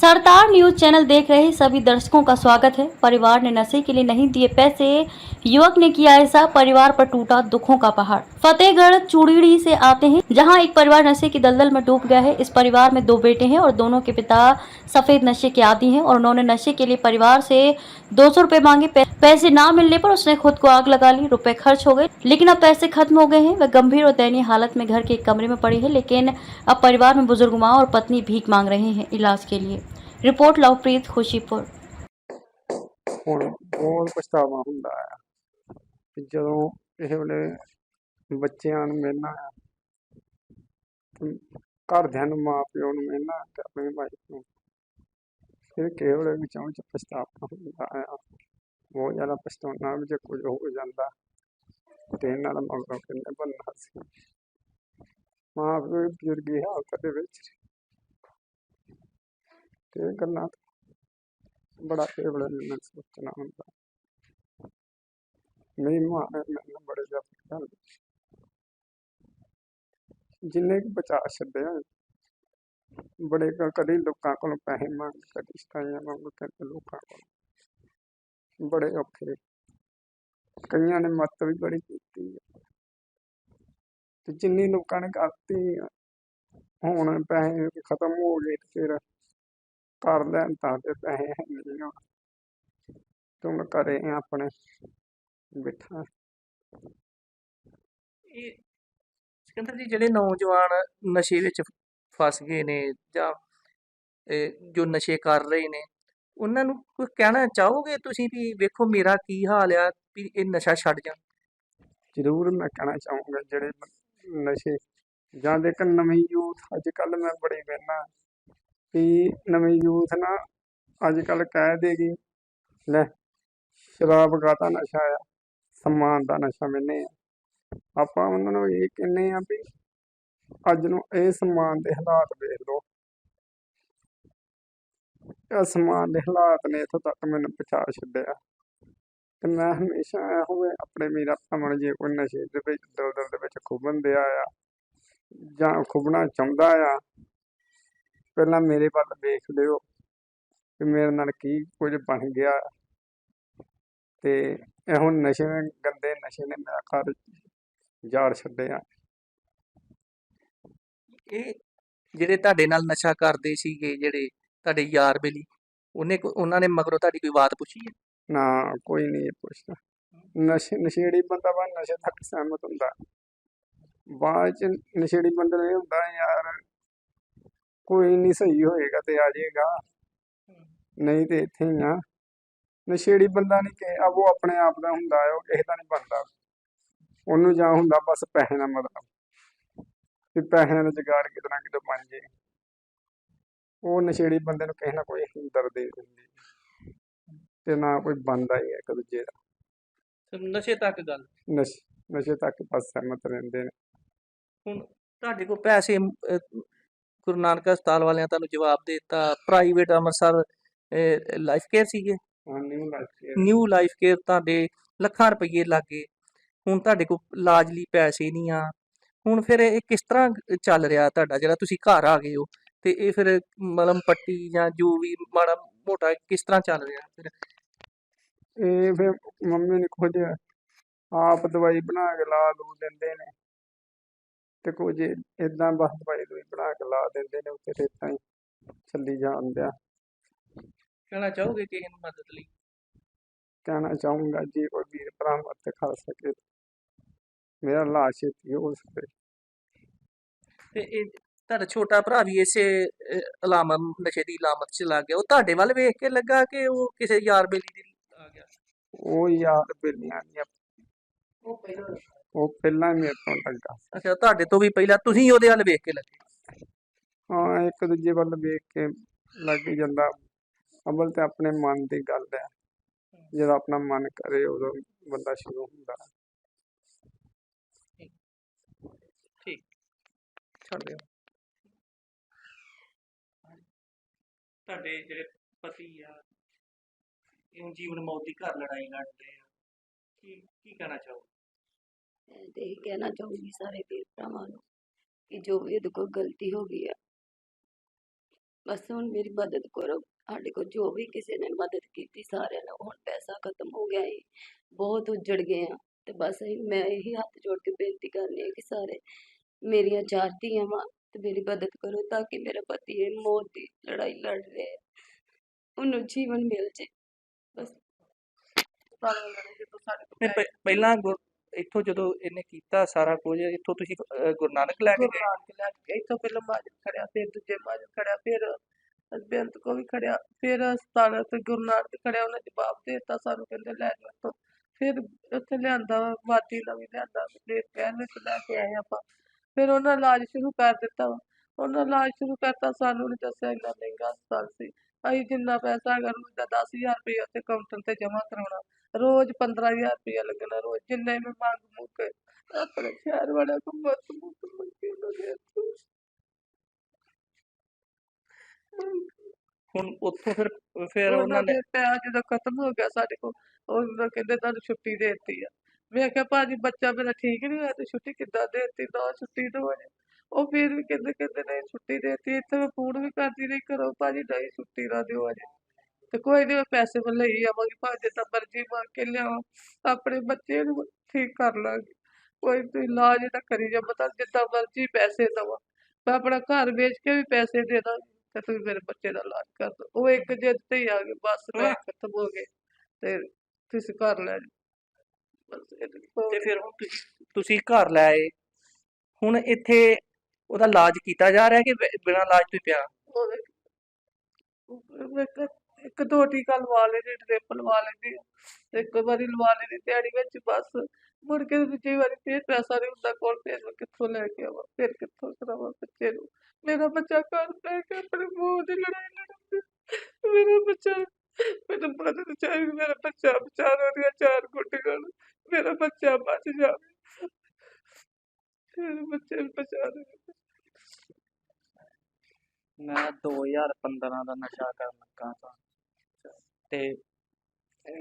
सरदार news channel देख रहे सभी दर्शकों का स्वागत है। परिवार ने नशे के लिए नहीं दिए पैसे। युवक ने किया ऐसा, परिवार पर टूटा दुखों का पहाड़। फतेहगढ़ चूड़ीड़ी से आते हैं, जहाँ एक परिवार नशे की दलदल में डूब गया है। इस परिवार में दो बेटे हैं और दोनों के पिता सफ़ेद नशे के आदि हैं और उन्होंने नशे के लिए परिवार से दो सौ मांगे। पैसे ना मिलने पर उसने खुद को आग लगा ली, रुपए खर्च हो गए। लेकिन अब पैसे खत्म हो गए हैं। वह गंभीर और दयनीय हालत में घर के एक कमरे में पड़ी है, लेकिन अब परिवार में बुज़ुर्ग माँ और पत्नी भीख मांग रहे हैं इलाज के लिए। ਰਿਪੋਰਟ ਲਵਪ੍ਰੀਤ ਖੁਸ਼ੀਪੁਰ ਹੁਣ ਬਹੁਤ ਪਛਤਾਵਾ ਹੁੰਦਾ ਹੈ ਕਿ ਜਦੋਂ ਇਹ ਵੇਲੇ ਬੱਚਿਆਂ ਨੂੰ ਮਿਲਣਾ ਹੈ ਘਰਦਿਆਂ ਨੂੰ ਨੂੰ ਮਿਲਣਾ ਤੇ ਆਪਣੇ ਭਾਈ ਨੂੰ, ਫਿਰ ਕੇਵਲ ਵਿਚਾਂ ਵਿੱਚ ਪਛਤਾਵਾ ਹੁੰਦਾ ਹੈ ਬਹੁਤ ਜ਼ਿਆਦਾ ਪਛਤਾਉਣਾ ਵੀ ਜੇ ਕੁਝ ਹੋ ਜਾਂਦਾ ਤੇ ਨਾਲ ਮਗਰੋਂ ਕਿੰਨੇ ਬੰਨਾ ਸੀ। ਮਾਂ ਵੀ ਬਜ਼ੁਰਗੀ ਹਾਲਤ ਦੇ ਵਿੱਚ ਤੇ ਗੱਲਾਂ ਬੜਾ ਕੇਵਲ ਮੈਨੂੰ ਸੋਚਣਾ ਹੁੰਦਾ। ਮੇਰੀ ਮਾਂ ਨੇ ਬੜੇ ਜ਼ਿਆਦਾ ਜਿੰਨੇ ਕੁ ਬਚਾ ਛੱਡਿਆ, ਬੜੇ ਕਦੀ ਲੋਕਾਂ ਕੋਲੋਂ ਪੈਸੇ ਮੰਗ, ਕਦੀ ਸਤਾਈਆਂ ਮੰਗ, ਕਦੀ ਲੋਕਾਂ ਕੋਲ। ਬੜੇ ਔਖੇ ਕਈਆਂ ਨੇ ਮੱਤ ਵੀ ਬੜੀ ਕੀਤੀ ਤੇ ਜਿੰਨੀ ਲੋਕਾਂ ਨੇ ਕਰਤੀ ਹੁਣ ਪੈਸੇ ਖਤਮ ਹੋ ਗਏ ਤੇ ਫਿਰ ਕਰ ਲੈਣ ਤਾਂ ਤੇ ਪੈਸੇ ਹੈ ਨਹੀਂ ਹੁਣ ਤੂੰ ਆ ਆਪਣੇ ਬਿਠਾ। ਇਹ ਸਿਕੰਦਰ ਜੀ ਜਿਹੜੇ ਨੌਜਵਾਨ ਨਸ਼ੇ ਵਿੱਚ ਫਸ ਗਏ ਨੇ ਜਾਂ ਜੋ ਨਸ਼ੇ ਕਰ ਰਹੇ ਨੇ ਉਹਨਾਂ ਨੂੰ ਕੁਝ ਕਹਿਣਾ ਚਾਹੋਗੇ ਤੁਸੀਂ ਵੀ ਵੇਖੋ ਮੇਰਾ ਕੀ ਹਾਲ ਆ ਵੀ ਇਹ ਨਸ਼ਾ ਛੱਡ ਜਾਣ? ਜ਼ਰੂਰ ਮੈਂ ਕਹਿਣਾ ਚਾਹੂੰਗਾ ਜਿਹੜੇ ਨਸ਼ੇ ਜਾਂ ਦੇਖ ਨਵੀਂ ਯੂਥ ਅੱਜ ਕੱਲ ਮੈਂ ਬੜੀ ਵੇਖਣਾ ਵੀ ਨਵੀਂ ਯੂਥ ਨਾ ਅੱਜ ਕੱਲ ਕਹਿ ਦੇਗੀ ਲੈ ਸ਼ਰਾਬ ਕਾਹਦਾ ਨਸ਼ਾ ਆ, ਸਮਾਨ ਦਾ ਨਸ਼ਾ ਮੈਨੇ ਆਪਾਂ ਉਹਨਾਂ ਨੂੰ ਇਹ ਕਹਿੰਦੇ ਆ ਵੀ ਅੱਜ ਨੂੰ ਇਹ ਸਮਾਨ ਦੇ ਹਾਲਾਤ ਵੇਖ ਲਓ। ਇਹ ਸਮਾਨ ਦੇ ਹਾਲਾਤ ਨੇ ਇੱਥੋਂ ਤੱਕ ਮੈਨੂੰ ਪਹੁੰਚਾ ਛੱਡਿਆ। ਤੇ ਮੈਂ ਹਮੇਸ਼ਾ ਇਹੋ ਹੋਵੇ ਆਪਣੇ ਵੀਰਾਂ ਭਵਨ ਜੇ ਕੋਈ ਨਸ਼ੇ ਦੇ ਵਿੱਚ, ਦਲਦਲ ਦੇ ਵਿੱਚ ਖੁੱਬਣ ਦਿਆ ਆ ਜਾਂ ਖੁਬਣਾ ਚਾਹੁੰਦਾ ਆ ਪਹਿਲਾਂ ਮੇਰੇ ਵੱਲ ਵੇਖ ਲਿਓ ਕਿ ਮੇਰੇ ਨਾਲ ਕੀ ਕੁਝ ਬਣ ਗਿਆ। ਤੇ ਇਹ ਹੁਣ ਨਸ਼ੇ ਗੰਦੇ ਨਸ਼ੇ ਨੇ ਮੇਰਾ ਘਰ ਜਾੜ ਛੱਡਿਆ। ਇਹ ਜਿਹੜੇ ਤੁਹਾਡੇ ਨਾਲ ਨਸ਼ਾ ਕਰਦੇ ਸੀਗੇ ਜਿਹੜੇ ਤੁਹਾਡੇ ਯਾਰ ਬੇਲੀ ਉਹਨੇ ਕੋ- ਉਹਨਾਂ ਨੇ ਮਗਰੋਂ ਤੁਹਾਡੀ ਕੋਈ ਬਾਤ ਪੁੱਛੀ ਹੈ? ਨਾ ਕੋਈ ਨਹੀਂ ਇਹ ਪੁੱਛਦਾ। ਨਸ਼ੇ ਨਸ਼ੇੜੀ ਬੰਦਾ ਬਾ ਨਸ਼ੇ ਤੱਕ ਸਹਿਮਤ ਹੁੰਦਾ। ਬਾਅਦ ਚ ਨਸ਼ੇੜੀ ਬੰਦੇ ਨੂੰ ਇਹ ਹੁੰਦਾ ਯਾਰ ਕੋਈ ਨਹੀਂ ਸਹੀ ਹੋਏਗਾ ਤੇ ਆ ਜਾਏਗਾ। ਨਹੀਂ ਤੇ ਇੱਥੇ ਹੀ ਆ। ਨਸ਼ੇੜੀ ਬੰਦਾ ਨਹੀਂ ਕਿ ਉਹ ਆਪਣੇ ਆਪ ਦਾ ਹੁੰਦਾ ਹੈ ਉਹ ਕਿਸੇ ਦਾ ਨਹੀਂ ਬਣਦਾ। ਉਹਨੂੰ ਜਾਂ ਹੁੰਦਾ ਬਸ ਪੈਸੇ ਨਾਲ ਮਤਲਬ। ਵੀ ਪੈਸਿਆਂ ਦਾ ਜੁਗਾੜ ਕਿਤੇ ਨਾ ਕਿਤੇ ਬਣ ਜੇ। ਉਹ ਨਸ਼ੇੜੀ ਬੰਦੇ ਨੂੰ ਕਿਸੇ ਨਾ ਕੋਈ ਹਮਦਰਦੀ ਦੇ ਦਿੰਦੀ। ਤੇ ਨਾ ਕੋਈ ਬਣਦਾ ਹੀ ਹੈ ਇੱਕ ਦੂਜੇ ਦਾ। ਤੇ ਨਸ਼ੇ ਤੱਕ ਗੱਲ। ਨਸ਼ ਨਸ਼ੇ ਤੱਕ ਬਸ ਸਹਿਮਤ ਰਹਿੰਦੇ ਨੇ। ਹੁਣ ਤੁਹਾਡੇ ਕੋਲ ਪੈਸੇ ਗੁਰੂ ਨਾਨਕ ਹਸਪਤਾਲ ਵਾਲਿਆਂ ਤੁਹਾਨੂੰ ਜਵਾਬ ਦੇ ਦਿੱਤਾ ਪ੍ਰਾਈਵੇਟ ਅੰਮ੍ਰਿਤਸਰ ਲਾਈਫ ਕੇਅਰ ਸੀਗੇ। New life new life care ਤੁਹਾਡੇ ਲੱਖਾਂ ਰੁਪਏ ਲੱਗੇ। ਹੁਣ ਤੁਹਾਡੇ ਕੋਲ ਇਲਾਜ ਲਈ ਪੈਸੇ ਨਹੀਂ ਆ। ਹੁਣ ਫਿਰ ਇਹ ਕਿਸ ਤਰ੍ਹਾਂ ਚੱਲ ਰਿਹਾ ਤੁਹਾਡਾ? ਜਿਹੜਾ ਤੁਸੀਂ ਘਰ ਆ ਗਏ ਹੋ ਤੇ ਇਹ ਫਿਰ ਮਲਮ ਪੱਟੀ ਜਾਂ ਜੋ ਵੀ ਮਾੜਾ ਮੋਟਾ ਕਿਸ ਤਰ੍ਹਾਂ ਚੱਲ ਰਿਹਾ ਫਿਰ? ਇਹ ਫਿਰ ਮੰਮੀ ਨੇ ਕੁਝ ਆਪ ਦਵਾਈ ਬਣਾ ਕੇ ਲਾ ਲੂ ਦਿੰਦੇ ਨੇ। ਤੇ ਕੁਝ ਇਦਾਂ ਬਸ ਦਵਾਈ ਦਵਾਈ ਬਣਾ ਕੇ ਲਾ ਦਿੰਦੇ ਨੇ ਉੱਤੇ ਤੇ ਏਦਾਂ ਹੀ ਚੱਲੀ ਜਾਂਦੇ ਆ। ਕਹਿਣਾ ਚਾਹੋਗੇ ਕਿਸੇ ਨੂੰ ਮਦਦ ਲਈ? ਕਹਿਣਾ ਚਾਹੂੰਗਾ ਜੇ ਕੋਈ ਵੀਰ ਭਰਾ ਮਦਦ ਕਰ ਸਕੇ। ਮੇਰਾ ਇਲਾਜ ਛੇਤੀ ਹੋ ਸਕੇ। ਤੇ ਇਹ ਤੁਹਾਡਾ ਛੋਟਾ ਭਰਾ ਵੀ ਇਸੇ ਅਲਾਮਤ ਨਸ਼ੇ ਦੀ ਅਲਾਮਤ 'ਚ ਲੱਗ ਗਿਆ। ਉਹ ਤੁਹਾਡੇ ਵੱਲ ਵੇਖ ਕੇ ਲੱਗਾ ਕਿ ਉਹ ਕਿਸੇ ਯਾਰ ਬੇਲੀ ਦੀ ਆ ਗਿਆ? ਉਹ ਯਾਰ ਬਿਲੀਆਂ ਦੀਆਂ। ਉਹ ਪਹਿਲਾਂ ਉਹ ਪਹਿਲਾਂ ਮੇਰੇ ਤੋਂ ਲੱਗਾ। ਅੱਛਾ ਤੁਹਾਡੇ ਤੋਂ ਵੀ ਪਹਿਲਾਂ ਤੁਸੀਂ ਉਹਦੇ ਵੱਲ ਵੇਖ ਕੇ ਲੱਗੇ? ਹਾਂ ਇੱਕ ਦੂਜੇ ਵੱਲ ਵੇਖ ਕੇ ਲੱਗ ਹੀ ਜਾਂਦਾ। ਅਮਲ ਤੇ ਆਪਣੇ ਮਨ ਦੀ ਗੱਲ ਹੈ। ਜਦੋਂ ਆਪਣਾ ਮਨ ਕਰੇ ਉਦੋਂ ਬੰਦਾ ਸ਼ੁਰੂ ਹੁੰਦਾ। ਠੀਕ। ਛੱਡ ਦਿਓ ਤੁਹਾਡੇ ਜਿਹੜੇ ਪਤੀ ਆ ਇਹ ਜੀਵਨ ਮੌਤ ਦੀ ਘਰ ਲੜਾਈ ਲੜਦੇ ਆ। ਕੀ ਕੀ ਕਹਿਣਾ ਚਾਹੋ ਤੇ ਇਹ ਕਹਿਣਾ ਚਾਹੂੰਗੀ ਸਾਰੇ ਵੀਰ ਭਰਾਵਾਂ ਨੂੰ ਕਿ ਜੋ ਵੀ ਇਹਦੇ ਕੋਲ ਗਲਤੀ ਹੋ ਗਈ ਆ ਬਸ ਹੁਣ ਮੇਰੀ ਮਦਦ ਕਰੋ। ਸਾਡੇ ਕੋਲ ਜੋ ਵੀ ਕਿਸੇ ਨੇ ਮਦਦ ਕੀਤੀ ਸਾਰਿਆਂ ਨੇ ਹੁਣ ਪੈਸਾ ਖਤਮ ਹੋ ਗਿਆ ਹੈ ਬਹੁਤ ਉੱਜੜ ਗਏ ਆ। ਤੇ ਬਸ ਇਹ- ਮੈਂ ਇਹੀ ਹੱਥ ਜੋੜ ਕੇ ਬੇਨਤੀ ਕਰਨੀ ਹੈ ਕਿ ਸਾਰੇ ਮੇਰੀਆਂ ਚਾਰ ਧੀਆਂ ਵਾਂ ਤੇ ਮੇਰੀ ਮਦਦ ਕਰੋ ਤਾਂ ਕਿ ਮੇਰਾ ਪਤੀ ਇਹ ਮੌਤ ਦੀ ਲੜਾਈ ਲੜ ਰਿਹਾ ਉਹਨੂੰ ਜੀਵਨ ਮਿਲ ਜੇ। ਬਸ। ਪਹਿਲਾਂ ਗੁਰ- ਇੱਥੋਂ ਜਦੋਂ ਇਹਨੇ ਕੀਤਾ ਸਾਰਾ ਕੁਝ ਇੱਥੋਂ ਤੁਸੀਂ ਅਹ, ਗੁਰੂ ਨਾਨਕ ਲੈ ਕੇ ਗਏ? ਨਾਨਕ ਲੈ ਕੇ ਇੱਥੋਂ ਪਹਿਲਾਂ ਮਾਜਦ ਖੜਿਆ ਫਿਰ ਦੂਜੇ ਮਾਜਦ ਖੜਿਆ ਫਿਰ ਬੇਅੰਤ ਕੋ ਵੀ ਖੜਿਆ ਫਿਰ ਹਸਪਤਾਲ ਤੇ ਗੁਰੂ ਨਾਨਕ ਖੜਿਆ ਉਹਨੇ ਜਵਾਬ ਦੇ ਦਿੱਤਾ ਸਾਨੂੰ ਕਹਿੰਦੇ ਲੈ ਜਾਓ ਇੱਥੋਂ। ਫਿਰ ਉੱਥੇ ਲਿਆਂਦਾ ਵਾਦੀ ਨਵੀਂ ਲਿਆਂਦਾ ਦੇ ਕਹਿਣ ਵਿੱਚ ਲੈ ਕੇ ਆਏ ਆਪਾਂ। ਫਿਰ ਉਹਨਾਂ ਇਲਾਜ ਸ਼ੁਰੂ ਕਰ ਦਿੱਤਾ। ਵਾ ਉਹਨਾਂ ਇਲਾਜ ਸ਼ੁਰੂ ਕਰਤਾ ਸਾਨੂੰ ਨਹੀਂ ਦੱਸਿਆ ਇੰਨਾ ਮਹਿੰਗਾ ਹਸਪਤਾਲ ਸੀ। ਅਸੀਂ ਜਿੰਨਾ ਪੈਸਾ ਦਾ 10000 ਰੁਪਏ ਉੱਥੇ ਕਾਊਂਟਰ ਤੇ ਜਮ੍ਹਾਂ ਕਰਾਉਣਾ। ਰੋਜ਼ 15000 ਰੁਪਏ ਲੱਗਣਾ ਰੋਜ਼ ਜਿੰਨੇ ਵੀ ਮੰਗ ਮੁੱਕ ਆਪਣੇ ਸ਼ਹਿਰ ਵਾਲਿਆਂ ਕੋਲ ਮਤ ਮੁੱਕ ਮੰਗੀ ਹੱਥੋਂ। ਹੁਣ ਉੱਥੋਂ ਫਿਰ ਫਿਰ ਉਹਨਾਂ ਨੇ ਪੈਸਾ ਜਦੋਂ ਖਤਮ ਹੋ ਗਿਆ ਸਾਡੇ ਕੋਲ ਉਹਨਾਂ ਕਹਿੰਦੇ ਤੁਹਾਨੂੰ ਛੁੱਟੀ ਦੇ ਦਿੱਤੀ ਆ। ਮੈਂ ਕਿਹਾ ਭਾਜੀ ਬੱਚਾ ਮੇਰਾ ਠੀਕ ਨਹੀਂ ਹੋਇਆ ਤੇ ਛੁੱਟੀ ਕਿੱਦਾਂ ਦੇ ਦਿੱਤੀ? ਨਾ ਛੁੱਟੀ ਦੋ ਉਹ ਫਿਰ ਵੀ ਕਹਿੰਦੇ ਕਹਿੰਦੇ ਨਹੀਂ ਛੁੱਟੀ ਦੇ ਦਿੱਤੀ ਇੱਥੇ ਮੈਂ ਫੋਨ ਵੀ ਕਰਦੀ ਰਹੀ ਕਰੋ ਭਾਜੀ ਨਹੀਂ ਛੁੱਟੀ ਨਾ ਦਿਓ ਅਜੇ। ਤੇ ਕੋਈ ਨਹੀਂ ਮੈਂ ਪੈਸੇ ਮੈਂ ਲਈ ਆਵਾਂਗੀ ਭਾਵੇਂ ਜਿੱਦਾਂ ਮਰਜ਼ੀ ਮੰਗ ਕੇ ਲਿਆਵਾਂ ਆਪਣੇ ਬੱਚੇ ਨੂੰ ਠੀਕ ਕਰ ਲਾਂਗੀ। ਕੋਈ ਤੁਸੀਂ ਇਲਾਜ ਤਾਂ ਕਰੀ ਜਾ ਪਤਾ ਜਿੱਦਾਂ ਮਰਜ਼ੀ ਪੈਸੇ ਦਵਾ ਮੈਂ ਆਪਣਾ ਘਰ ਵੇਚ ਕੇ ਵੀ ਪੈਸੇ ਦੇ ਦਾਂਗੀ ਤੇ ਤੁਸੀਂ ਮੇਰੇ ਬੱਚੇ ਦਾ ਇਲਾਜ ਕਰ ਦਿਓ ਉਹ ਇੱਕ ਜਿੱਦ ਤੇ ਹੀ ਆ ਗਏ ਬਸ ਪੈਸੇ ਖਤਮ ਹੋ ਗਏ ਤੇ ਤੁਸੀਂ ਘਰ ਲੈ ਤੇ ਫਿਰ ਹੁਣ ਤੁਸੀਂ ਘਰ ਲੈ ਆਏ। ਹੁਣ ਇੱਥੇ ਉਹਦਾ ਇਲਾਜ ਕੀਤਾ ਜਾ ਰਿਹਾ ਕਿ ਬਿਨਾਂ ਇਲਾਜ ਤੋਂ ਪਿਆ? ਉਹਦੇ ਉਹ ਇੱਕ ਦੋ ਟੀਕਾ ਲਵਾ ਲੈਣੇ ਡ੍ਰਿਪ ਲਵਾ ਲੈਂਦੀ ਤੇ ਇੱਕ ਵਾਰੀ ਲਵਾ ਲੈਣੀ ਦਿਹਾੜੀ ਵਿੱਚ ਬਸ। ਮੁੜ ਕੇ ਦੂਜੀ ਵਾਰੀ ਫੇਰ ਪੈਸਾ ਨਹੀਂ ਹੁੰਦਾ ਕੋਲ, ਫੇਰ ਮੈਂ ਕਿੱਥੋਂ ਲੈ ਕੇ ਆਵਾਂ, ਫੇਰ ਕਿੱਥੋਂ ਕਰਾਵਾਂ ਬੱਚੇ ਨੂੰ। ਮੇਰਾ ਬੱਚਾ ਘਰ ਬਹਿ ਕੇ ਆਪਣੇ ਮੂੰਹ ਦੀ ਲੜਾਈ ਲੜਦਾ ਮੇਰਾ ਬੱਚਾ, ਮੈਨੂੰ ਮਦਦ ਚਾਹੀਦੀ ਮੇਰਾ ਬੱਚਾ ਵਿਚਾਰਾ ਦੀਆਂ ਚਾਰ ਗੁੱਟੀਆਂ ਨੂੰ, ਮੇਰਾ ਬੱਚਾ ਬਚ ਜਾਵੇ। ਮੇਰੇ ਬੱਚੇ ਨੂੰ ਬਚਾ ਦੇ। ਮੈਂ 2015 ਦਾ ਨਸ਼ਾ ਕਰਨ ਲੱਗਾ ਸਾਂ। ਤੇ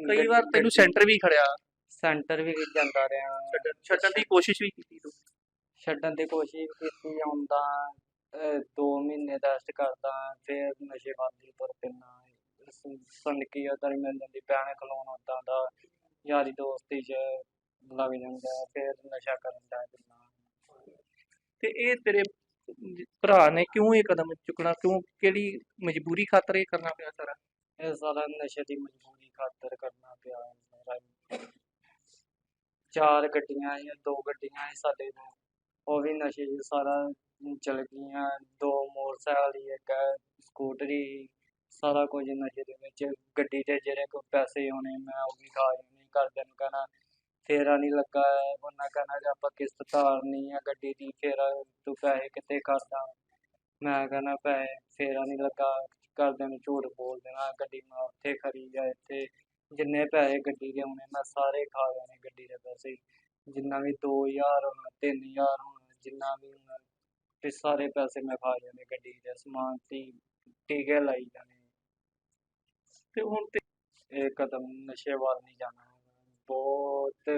ਕਈ ਵਾਰ ਤੈਨੂੰ ਸੈਂਟਰ ਵੀ ਖੜਿਆ। ਸੈਂਟਰ ਵੀ ਜਾਂਦਾ ਰਿਹਾ। ਛੱਡਣ ਛੱਡਣ ਦੀ ਕੋਸ਼ਿਸ਼ ਵੀ ਕੀਤੀ ਤੂੰ। ਛੱਡਣ ਦੀ ਕੋਸ਼ਿਸ਼ ਕੀਤੀ ਆਉਂਦਾ 2 ਮਹੀਨੇ ਰੈਸਟ ਕਰਦਾ ਫਿਰ ਨਸ਼ੇ ਵੱਲ ਤੁਰ ਪੈਂਦਾ। ਸੰਨਕੀ ਉਧਰ ਮਿਲ ਜਾਂਦੀ ਭੈਣ ਖਲੋਣ ਉਦਾਂ ਦਾ ਯਾਰੀ ਦੋਸਤੀ 'ਚ ਲੱਗ ਜਾਂਦਾ ਫਿਰ ਨਸ਼ਾ ਕਰਨ ਪੈਂਦਾ। ਤੇ ਇਹ ਤੇਰੇ ਭਰਾ ਨੇ ਕਿਉਂ ਇਹ ਕਦਮ ਚੁੱਕਣਾ ਕਿਉਂ ਕਿਹੜੀ ਮਜਬੂਰੀ ਖਾਤਰ ਇਹ ਕਰਨਾ ਪਿਆ ਸਾਰਾ? ਇਹ ਸਾਰਾ ਨਸ਼ੇ ਦੀ ਮਜਬੂਰੀ ਖਾਤਰ ਕਰਨਾ ਪਿਆ ਸਾਰਾ ਚਾਰ ਗੱਡੀਆਂ ਸੀ ਦੋ ਗੱਡੀਆਂ ਸੀ ਸਾਡੇ ਤੋਂ। ਉਹ ਵੀ ਨਸ਼ੇ 'ਚ ਸਾਰਾ ਚਲ ਗਈਆਂ। ਦੋ ਮੋਟਰਸਾਈਕਲ ਸੀ ਇੱਕ ਸਕੂਟਰੀ ਸੀ, ਸਾਰਾ ਕੁਝ ਨਸ਼ੇ ਦੇ ਵਿੱਚ। ਗੱਡੀ ਤੇ ਜਿਹੜੇ ਕੋ ਪੈਸੇ ਆਉਣੇ ਮੈਂ ਉਹ ਵੀ ਖਾ ਜਾਣੇ ਘਰਦਿਆਂ ਨੂੰ ਕਹਿਣਾ ਫੇਰਾ ਨਹੀਂ ਲੱਗਾ। ਉਹਨਾਂ ਕਹਿਣਾ ਕਿ ਆਪਾਂ ਕਿਸ਼ਤ ਤਾਰਨੀ ਆ ਗੱਡੀ ਦੀ ਫੇਰਾ ਤੂੰ ਪੈਸੇ ਕਿੱਥੇ ਕਰਦਾ ਮੈਂ ਕਹਿਣਾ ਪੈਸੇ ਫੇਰਾ ਨਹੀਂ ਲੱਗਾ। ਘਰਦਿਆਂ ਨੂੰ ਝੂਠ ਬੋਲ ਦੇਣਾ, ਗੱਡੀ ਮੈਂ ਉੱਥੇ ਖਰੀ ਆ, ਇੱਥੇ ਜਿੰਨੇ ਪੈਸੇ ਗੱਡੀ ਦੇ ਆਉਣੇ ਮੈਂ ਸਾਰੇ ਖਾ ਜਾਣੇ ਗੱਡੀ ਦੇ ਪੈਸੇ। ਜਿੰਨਾ ਵੀ 2000 ਹੋਣਾ 3000 ਹੋਣਾ, ਜਿੰਨਾ ਵੀ ਹੋਣਾ, ਤੇ ਸਾਰੇ ਪੈਸੇ ਮੈਂ ਖਾ ਜਾਣੇ ਗੱਡੀ ਦੇ, ਸਮਾਨ ਤੇ ਟੀਕੇ ਲਾਈ ਜਾਣੇ। ਤੇ ਹੁਣ ਤੇ ਇਹ ਕਦਮ ਨਸ਼ੇ ਵੱਲ ਨਹੀਂ ਜਾਣਾ। ਬਹੁਤ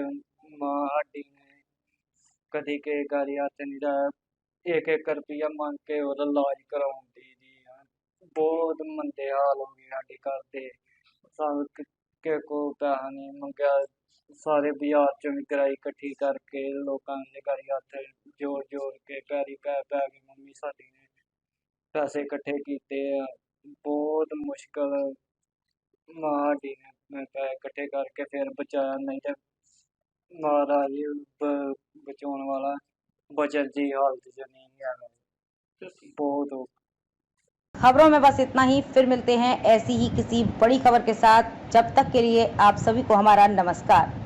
ਮਾਂ ਸਾਡੀ ਨੇ ਕਦੀ ਕੇ ਗਾਰੀ ਹੱਥ ਨਹੀਂ ਲਾਇਆ। ਇੱਕ ਇੱਕ ਰੁਪਈਆ ਮੰਗ ਕੇ ਉਹਦਾ ਇਲਾਜ ਕਰਾਉਣ ਬਹੁਤ ਮੰਦੇ ਹਾਲ ਹੋ ਗਏ ਸਾਡੇ ਘਰ ਦੇ। ਸਾਨੂੰ ਕਿ- ਕੋ ਪੈਸਾ ਨਹੀਂ ਮੰਗਿਆ। ਸਾਰੇ ਬਾਜ਼ਾਰ ਚੋਂ ਵੀ ਕਰਾਈ ਇਕੱਠੀ ਕਰਕੇ ਲੋਕਾਂ ਦੇ ਗਾਰੀ ਹੱਥ ਜੋੜ ਜੋੜ ਕੇ ਪੈਰੀ ਪੈ ਪੈ ਕੇ ਮੰਮੀ ਸਾਡੀ ਨੇ ਪੈਸੇ ਇਕੱਠੇ ਕੀਤੇ ਆ। ਬਹੁਤ ਮੁਸ਼ਕਲ ਮਾਂ ਸਾਡੀ ਨੇ ਮੈਂ ਪੈਸੇ ਇਕੱਠੇ ਕਰਕੇ ਫਿਰ ਬਚਾਇਆ ਨਹੀਂ ਤੇ ਮਹਾਰਾਜ ਬ- ਬਚਾਉਣ ਵਾਲਾ ਬਚਤ ਦੀ ਹਾਲਤ 'ਚ ਨਹੀਂ ਹੈਗਾ। ਬਹੁਤ ਔਖਾ। खबरों में बस इतना ही फिर मिलते हैं ऐसी ही किसी बड़ी खबर के साथ जब तक के लिए आप सभी को हमारा नमस्कार